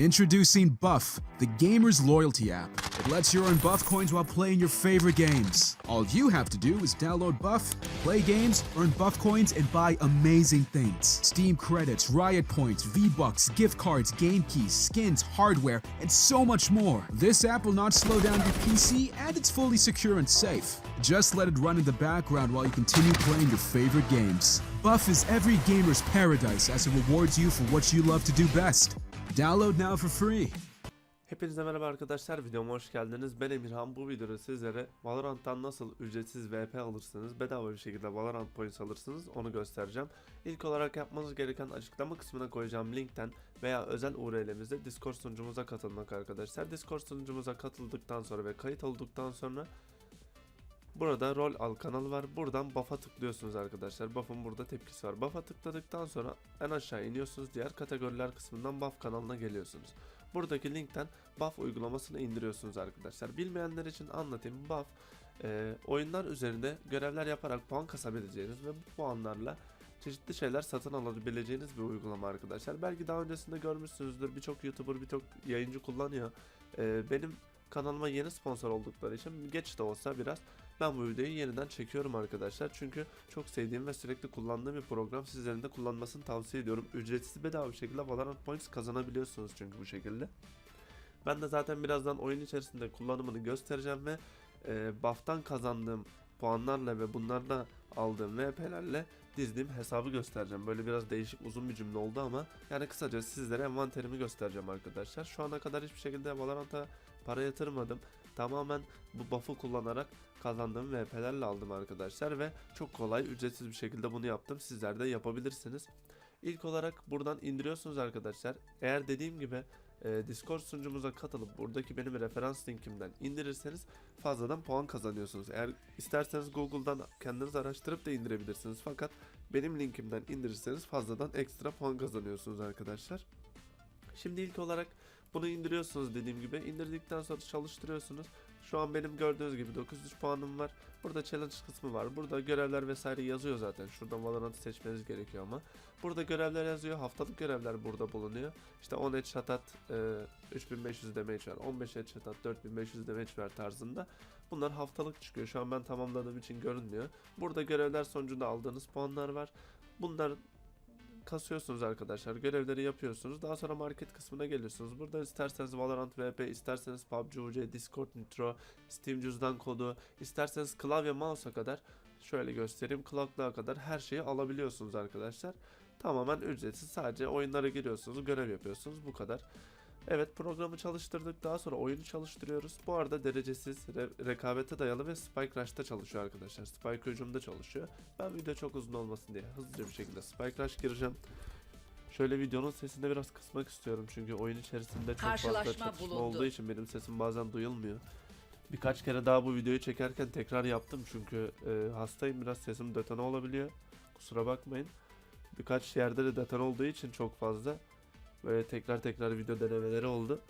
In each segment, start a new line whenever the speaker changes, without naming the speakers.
Introducing Buff, the gamer's loyalty app. It lets you earn buff coins while playing your favorite games. All you have to do is download Buff, play games, earn buff coins, and buy amazing things. Steam credits, Riot points, V-Bucks, gift cards, game keys, skins, hardware, and so much more. This app will not slow down your PC and it's fully secure and safe. Just let it run in the background while you continue playing your favorite games. Buff is every gamer's paradise as it rewards you for what you love to do best. Download now for free.
Hepinize merhaba arkadaşlar videoma hoş geldiniz. Ben Emirhan bu videoda sizlere Valorant'tan nasıl ücretsiz VP alırsınız, bedava bir şekilde Valorant points alırsınız onu göstereceğim. İlk olarak yapmanız gereken açıklama kısmına koyacağım linkten veya özel URL'imizde Discord sunucumuza katılmak arkadaşlar. Discord sunucumuza katıldıktan sonra ve kayıt olduktan sonra Burada rol al kanalı var. Buradan buff'a tıklıyorsunuz arkadaşlar. Buff'ın burada tepkisi var. Buff'a tıkladıktan sonra en aşağı iniyorsunuz. Diğer kategoriler kısmından buff kanalına geliyorsunuz. Buradaki linkten buff uygulamasını indiriyorsunuz arkadaşlar. Bilmeyenler için anlatayım. Buff e, oyunlar üzerinde görevler yaparak puan kasabileceğiniz ve bu puanlarla çeşitli şeyler satın alabileceğiniz bir uygulama arkadaşlar. Belki daha öncesinde görmüşsünüzdür. Birçok YouTuber, birçok yayıncı kullanıyor. E, benim kanalıma yeni sponsor oldukları için geç de olsa biraz ben bu videoyu yeniden çekiyorum arkadaşlar. Çünkü çok sevdiğim ve sürekli kullandığım bir program. Sizlerin de kullanmasını tavsiye ediyorum. Ücretsiz bedava bir şekilde Valorant Points kazanabiliyorsunuz çünkü bu şekilde. Ben de zaten birazdan oyun içerisinde kullanımını göstereceğim ve e, buff'tan kazandığım puanlarla ve bunlarla aldığım VP'lerle dizdiğim hesabı göstereceğim. Böyle biraz değişik uzun bir cümle oldu ama yani kısaca sizlere envanterimi göstereceğim arkadaşlar. Şu ana kadar hiçbir şekilde Valorant'a para yatırmadım. Tamamen bu buff'ı kullanarak kazandığım VP'lerle aldım arkadaşlar ve çok kolay ücretsiz bir şekilde bunu yaptım. Sizler de yapabilirsiniz. İlk olarak buradan indiriyorsunuz arkadaşlar. Eğer dediğim gibi e, Discord sunucumuza katılıp buradaki benim referans linkimden indirirseniz fazladan puan kazanıyorsunuz. Eğer isterseniz Google'dan kendiniz araştırıp da indirebilirsiniz. Fakat benim linkimden indirirseniz fazladan ekstra puan kazanıyorsunuz arkadaşlar. Şimdi ilk olarak bunu indiriyorsunuz dediğim gibi. İndirdikten sonra çalıştırıyorsunuz. Şu an benim gördüğünüz gibi 903 puanım var. Burada challenge kısmı var. Burada görevler vesaire yazıyor zaten. Şuradan Valorant'ı seçmeniz gerekiyor ama. Burada görevler yazıyor. Haftalık görevler burada bulunuyor. İşte 10 headshot at, e, 3500 damage ver. 15 headshot at, 4500 damage ver tarzında. Bunlar haftalık çıkıyor. Şu an ben tamamladığım için görünmüyor. Burada görevler sonucunda aldığınız puanlar var. Bunlar kasıyorsunuz arkadaşlar. Görevleri yapıyorsunuz. Daha sonra market kısmına geliyorsunuz. Burada isterseniz Valorant VP, isterseniz PUBG UC, Discord Nitro, Steam cüzdan kodu, isterseniz klavye mouse'a kadar şöyle göstereyim. Kulaklığa kadar her şeyi alabiliyorsunuz arkadaşlar. Tamamen ücretsiz. Sadece oyunlara giriyorsunuz, görev yapıyorsunuz. Bu kadar. Evet programı çalıştırdık. Daha sonra oyunu çalıştırıyoruz. Bu arada derecesiz, re- rekabete dayalı ve Spike Rush'ta çalışıyor arkadaşlar. Spike hücumda çalışıyor. Ben video çok uzun olmasın diye hızlıca bir şekilde Spike Rush gireceğim. Şöyle videonun sesini biraz kısmak istiyorum çünkü oyun içerisinde çok fazla
Karşılaşma
çatışma
bulundu.
olduğu için benim sesim bazen duyulmuyor. Birkaç kere daha bu videoyu çekerken tekrar yaptım çünkü e, hastayım biraz sesim detone olabiliyor. Kusura bakmayın. Birkaç yerde de detone olduğu için çok fazla Böyle tekrar tekrar video denemeleri oldu.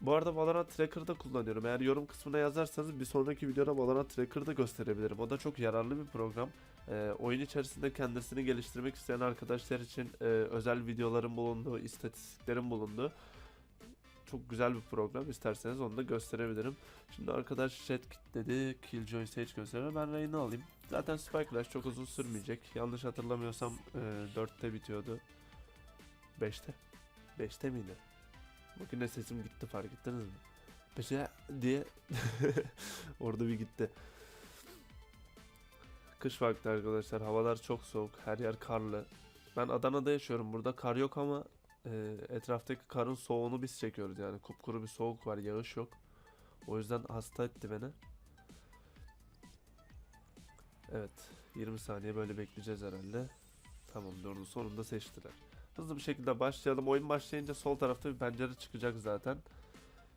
Bu arada Valorant Tracker'da kullanıyorum. Eğer yorum kısmına yazarsanız bir sonraki videoda Valorant Tracker'da gösterebilirim. O da çok yararlı bir program. Ee, oyun içerisinde kendisini geliştirmek isteyen arkadaşlar için e, özel videoların bulunduğu, istatistiklerin bulunduğu çok güzel bir program. İsterseniz onu da gösterebilirim. Şimdi arkadaş chat dedi. Killjoy Sage gösteriyor. Ben Reyna alayım. Zaten Spike Rush çok uzun sürmeyecek. Yanlış hatırlamıyorsam e, 4'te bitiyordu. 5'te. 5'te miydi? Bugün de sesim gitti fark ettiniz mi? 5'e diye orada bir gitti. Kış vakti arkadaşlar havalar çok soğuk her yer karlı. Ben Adana'da yaşıyorum burada kar yok ama e, etraftaki karın soğuğunu biz çekiyoruz yani kupkuru bir soğuk var yağış yok. O yüzden hasta etti beni. Evet 20 saniye böyle bekleyeceğiz herhalde. Tamam durdu sonunda seçtiler. Hızlı bir şekilde başlayalım. Oyun başlayınca sol tarafta bir pencere çıkacak zaten.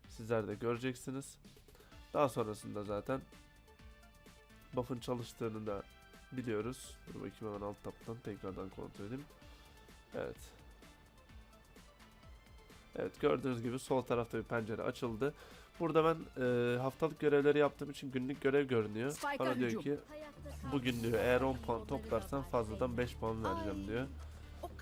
Sizler de göreceksiniz. Daha sonrasında zaten buff'ın çalıştığını da biliyoruz. Dur bakayım hemen alt taptan tekrardan kontrol edeyim. Evet. Evet gördüğünüz gibi sol tarafta bir pencere açıldı. Burada ben e, haftalık görevleri yaptığım için günlük görev görünüyor.
Spike'a
Bana diyor ki bugün diyor eğer 10 puan toplarsan fazladan 5 puan vereceğim diyor.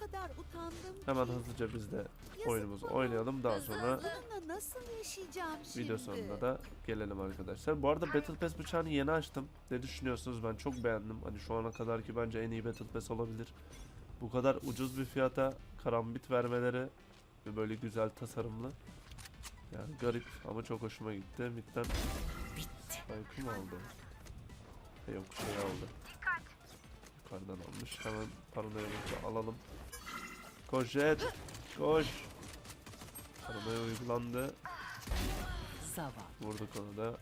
Kadar utandım
Hemen
ki.
hızlıca biz de
Yazık
oyunumuzu
bana.
oynayalım. Daha sonra
Bununla nasıl yaşayacağım şimdi?
video sonunda da gelelim arkadaşlar. Bu arada Battle Pass bıçağını yeni açtım. Ne düşünüyorsunuz? Ben çok beğendim. Hani şu ana kadar ki bence en iyi Battle Pass olabilir. Bu kadar ucuz bir fiyata karambit vermeleri ve böyle güzel tasarımlı. Yani garip ama çok hoşuma gitti. Midden Spike'ı mı aldı? Yok şey aldı. Yukarıdan almış. Hemen paranoyamızı alalım. Koş Jet. Koş. Paranoya uygulandı. Vurduk onu da.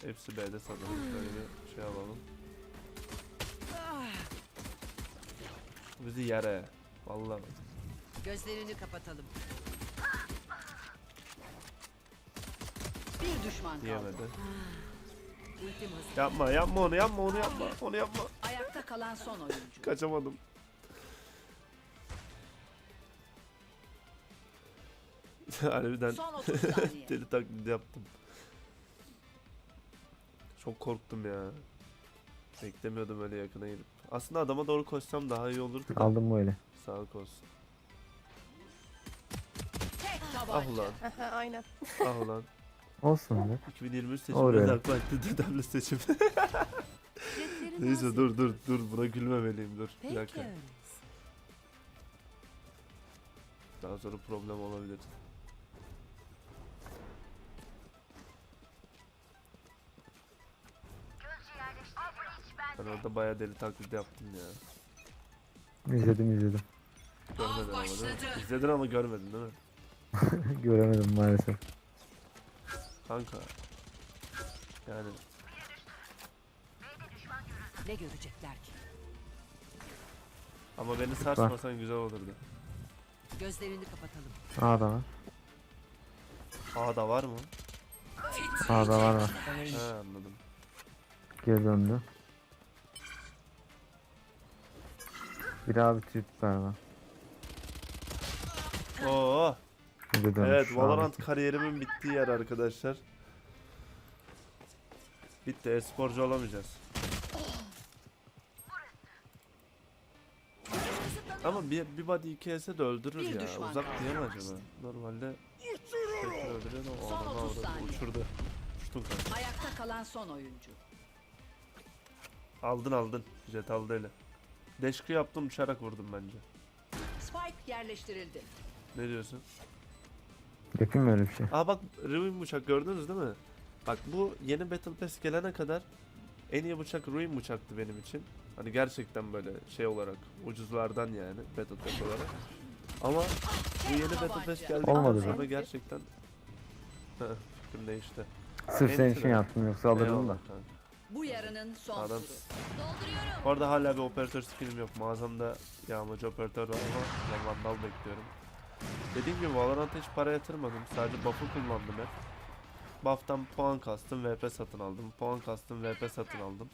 Hepsi B'de sanırım. Böyle bir şey alalım. Bizi yere. Vallahi.
Gözlerini kapatalım. Bir düşman kaldı.
Diyemedi.
Ultim hazır.
Yapma yapma onu yapma onu yapma. Onu yapma.
Ayakta kalan son oyuncu.
Kaçamadım. Harbiden
Son 30 saniye.
deli taklidi yaptım. Çok korktum ya. Beklemiyordum öyle yakına gidip. Aslında adama doğru koşsam daha iyi olurdu da.
Aldım böyle.
Sağlık olsun.
Tek
Ah
tabanca.
ulan.
Aynen.
Ah ulan.
Olsun be.
2023 seçimi
Oraya.
özel vakti dedemli seçim. Neyse dur dur dur buna gülmemeliyim dur. Bir
Peki
dakika. Daha sonra problem olabilir. Ben orada bayağı deli taklidi yaptım ya.
İzledim izledim.
Görmedin ama değil mi? İzledin ama görmedin değil mi?
Göremedim maalesef.
Kanka. Yani
Ne görecekler ki?
ama beni sarsmasan güzel olurdu.
Gözlerini kapatalım.
A'da var.
A'da var mı?
A'da var var.
He anladım.
Geri döndü. Bir abi tüp galiba.
Oo.
Dönmüş.
Evet. Valorant kariyerimin bittiği yer arkadaşlar. Bitti e-sporcu olamayacağız. Ama bir, bir body iki ese de öldürür
Bir
ya.
düşman
Uzak
kaldı.
diye mi acaba? Normalde tekrar öldürüyor da o
Son
adamı
30
avradı,
saniye.
uçurdu. Uçtun kanka.
Ayakta kalan son oyuncu.
Aldın aldın. Jet aldı ele. Deşki yaptım uçarak vurdum bence.
Spike yerleştirildi.
Ne diyorsun?
Yapayım mı öyle bir şey?
Aa bak Ruin bıçak gördünüz değil mi? Bak bu yeni Battle Pass gelene kadar en iyi bıçak Ruin bıçaktı benim için. Hani gerçekten böyle şey olarak ucuzlardan yani Battle Pass olarak. Ama bu yeni Battle Pass geldikten
Olmadı
sonra
be.
gerçekten Heh, fikrim değişti.
Sırf senin için yaptım yoksa alırdım da.
Eyvallah kanka.
Bu yarının son
Adam.
turu.
Bu arada hala bir operatör skillim yok. Mağazamda yağmacı operatör var ama vandal bekliyorum. Dediğim gibi Valorant'a hiç para yatırmadım. Sadece buff'ı kullandım hep. Buff'tan puan kastım, VP satın aldım. Puan kastım, VP satın aldım.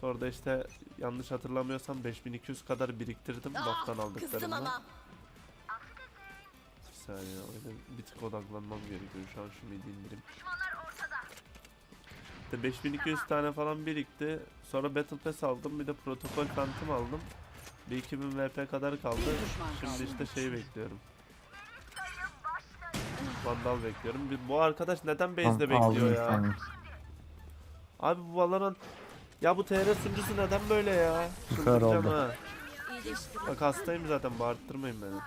Sonra da işte yanlış hatırlamıyorsam 5200 kadar biriktirdim buff'tan aldıklarımla. Bir saniye oyuna bir tık odaklanmam gerekiyor şu an şu midi indireyim. İşte 5200 tane falan birikti. Sonra Battle Pass aldım bir de protokol Phantom aldım. Bir 2000 VP kadar kaldı. Şimdi işte şeyi bekliyorum. Vandal bekliyorum. Bir- Bu arkadaş neden base'de bekliyor ya?
tane.
Abi bu Valorant ya bu TR sunucusu neden böyle ya?
Süper oldu.
ha. Bak hastayım zaten bağırttırmayın beni.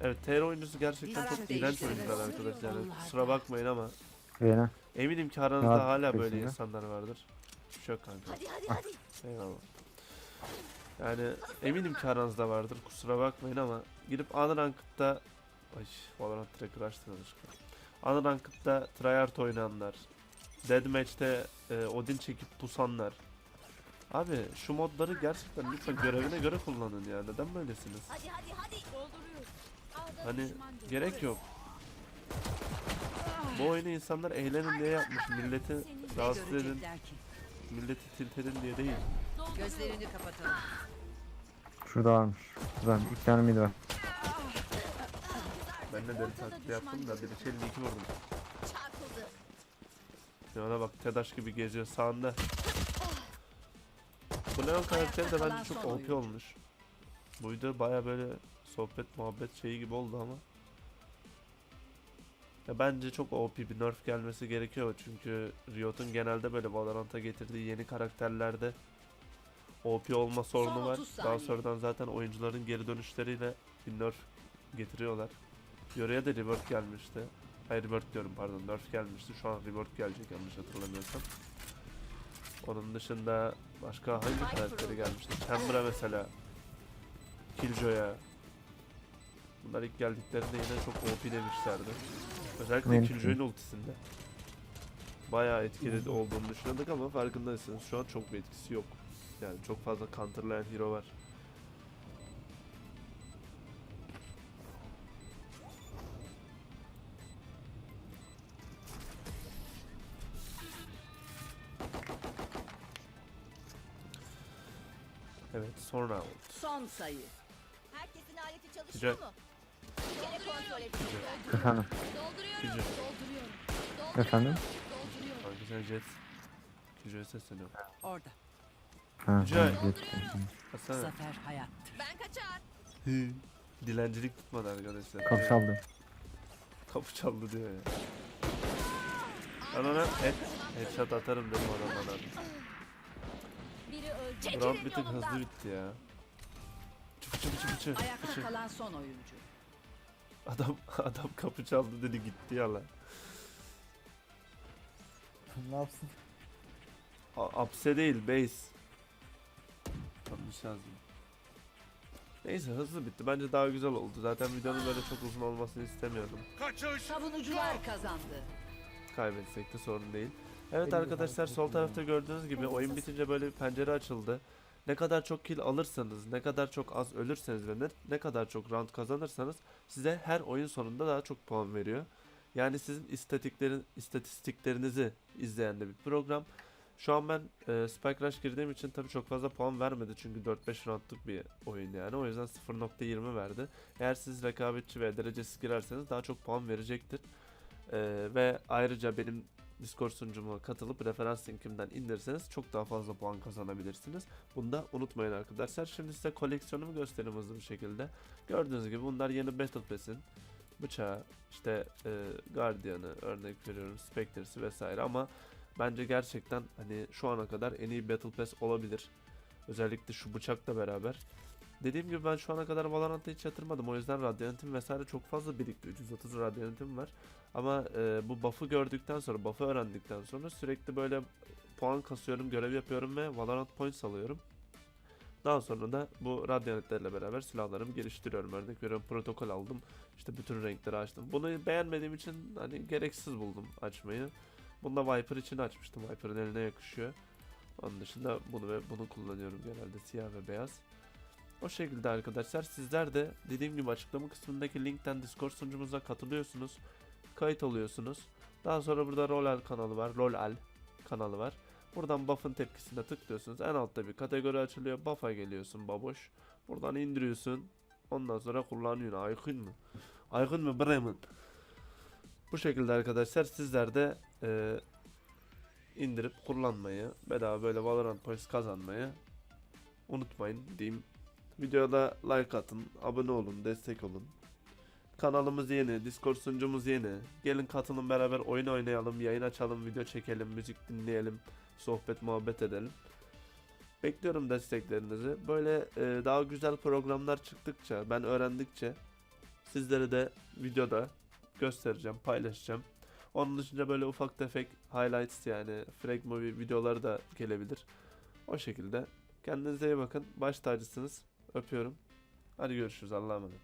Evet TR oyuncusu gerçekten çok iğrenç oyuncular arkadaşlar. Yani kusura bakmayın ama
Reyna.
eminim ki aranızda
Rahat
hala böyle
peşinde.
insanlar vardır. Hiçbir şey yok kanka.
Hadi hadi hadi.
Eyvallah. Yani eminim ki aranızda vardır kusura bakmayın ama girip Unranked'da Ay Valorant direkt açtım yanlışlıkla. Unranked'da tryhard oynayanlar Deathmatch'te e, Odin çekip pusanlar Abi şu modları gerçekten lütfen görevine göre kullanın ya neden böylesiniz?
Hadi hadi hadi.
Hani gerek yok. Bu oyunu insanlar eğlenin diye yapmış milleti rahatsız edin, milleti tilt edin diye değil.
Gözlerini kapatalım.
Şurada varmış. Güzel. İki tane mid var.
Ben de deli taklidi yaptım da bir şey 52 vurdum.
Çarpıldı.
Ya ona bak TEDAŞ gibi geziyor sağında. Bu Leon karakteri de bence çok OP olmuş. Bu video baya böyle sohbet muhabbet şeyi gibi oldu ama. Ya bence çok OP bir nerf gelmesi gerekiyor çünkü Riot'un genelde böyle Valorant'a getirdiği yeni karakterlerde OP olma sorunu var.
30
Daha sonradan zaten oyuncuların geri dönüşleriyle bir nerf getiriyorlar. Yoruya da rework gelmişti. Hayır rework diyorum pardon nerf gelmişti. Şu an rework gelecek yanlış hatırlamıyorsam. Onun dışında başka hangi karakteri gelmişti? Chambra mesela. Killjoy'a. Bunlar ilk geldiklerinde yine çok OP demişlerdi. Özellikle
Mümkün.
Killjoy'un ultisinde. Bayağı etkili olduğunu düşünüyorduk ama farkındaysanız şu an çok bir etkisi yok. Yani çok fazla counterlayan hero var. Evet sonra
Son sayı.
Herkesin aleti
Güzel.
çalışıyor mu?
Efendim.
Killjoy.
Efendim.
Sen Jet. Killjoy'a sesleniyorum.
Orada.
Ha,
Güzel.
yettim.
Hasan.
Zafer hayattır.
Ben kaçar.
Dilencilik tutmadı arkadaşlar.
Kapı çaldı.
Kapı çaldı diyor ya. Ben ona head, headshot atarım dedim adam bana.
Biri öldü.
Round
Çekilin
bir tık
yolumdan.
hızlı bitti ya. Çıf çıf çıf çıf.
Ayakta kalan son oyuncu.
Adam adam kapı çaldı dedi gitti yalan.
ne yapsın?
A- Apse değil base. Yanlış yazdım. Neyse hızlı bitti. Bence daha güzel oldu. Zaten videonun böyle çok uzun olmasını istemiyordum.
Savunucular kazandı.
Kaybetsek de sorun değil. Evet arkadaşlar sol tarafta gördüğünüz gibi oyun bitince böyle bir pencere açıldı. Ne kadar çok kill alırsanız, ne kadar çok az ölürseniz ve ne, kadar çok round kazanırsanız size her oyun sonunda daha çok puan veriyor. Yani sizin istatiklerin, istatistiklerinizi izleyen de bir program. Şu an ben e, Spike Rush girdiğim için tabii çok fazla puan vermedi çünkü 4-5 roundluk bir oyun yani. O yüzden 0.20 verdi. Eğer siz rekabetçi ve derecesiz girerseniz daha çok puan verecektir. Ee, ve ayrıca benim Discord sunucuma katılıp referans linkimden indirirseniz çok daha fazla puan kazanabilirsiniz. Bunu da unutmayın arkadaşlar. Şimdi size koleksiyonumu göstereyim hızlı bir şekilde. Gördüğünüz gibi bunlar yeni Battle Pass'in bıçağı, işte e, Guardian'ı örnek veriyorum, Spectre'si vesaire ama bence gerçekten hani şu ana kadar en iyi Battle Pass olabilir. Özellikle şu bıçakla beraber. Dediğim gibi ben şu ana kadar Valorant'a hiç yatırmadım. O yüzden Radiant'im vesaire çok fazla birikti. 330 Radiant'im var. Ama e, bu buff'ı gördükten sonra, buff'ı öğrendikten sonra sürekli böyle puan kasıyorum, görev yapıyorum ve Valorant points alıyorum. Daha sonra da bu Radiant'lerle beraber silahlarımı geliştiriyorum. Örnek veriyorum protokol aldım. İşte bütün renkleri açtım. Bunu beğenmediğim için hani gereksiz buldum açmayı. Bunu da Viper için açmıştım. Viper'ın eline yakışıyor. Onun dışında bunu ve bunu kullanıyorum genelde siyah ve beyaz. O şekilde arkadaşlar sizler de dediğim gibi açıklama kısmındaki linkten Discord sunucumuza katılıyorsunuz. Kayıt oluyorsunuz. Daha sonra burada Rolal kanalı var. Rolal kanalı var. Buradan buff'ın tepkisine tıklıyorsunuz. En altta bir kategori açılıyor. Buff'a geliyorsun baboş. Buradan indiriyorsun. Ondan sonra kullanıyorsun. Aykın mı? Aykın mı Bremen? Bu şekilde arkadaşlar sizler de e, indirip kullanmayı, bedava böyle Valorant Points kazanmayı unutmayın diyeyim. Videoda like atın, abone olun, destek olun. Kanalımız yeni, Discord sunucumuz yeni. Gelin katılın beraber oyun oynayalım, yayın açalım, video çekelim, müzik dinleyelim, sohbet muhabbet edelim. Bekliyorum desteklerinizi. Böyle e, daha güzel programlar çıktıkça, ben öğrendikçe sizlere de videoda göstereceğim, paylaşacağım. Onun dışında böyle ufak tefek highlights yani frag movie videoları da gelebilir. O şekilde. Kendinize iyi bakın. Baş tacısınız. Öpüyorum. Hadi görüşürüz. Allah'a emanet.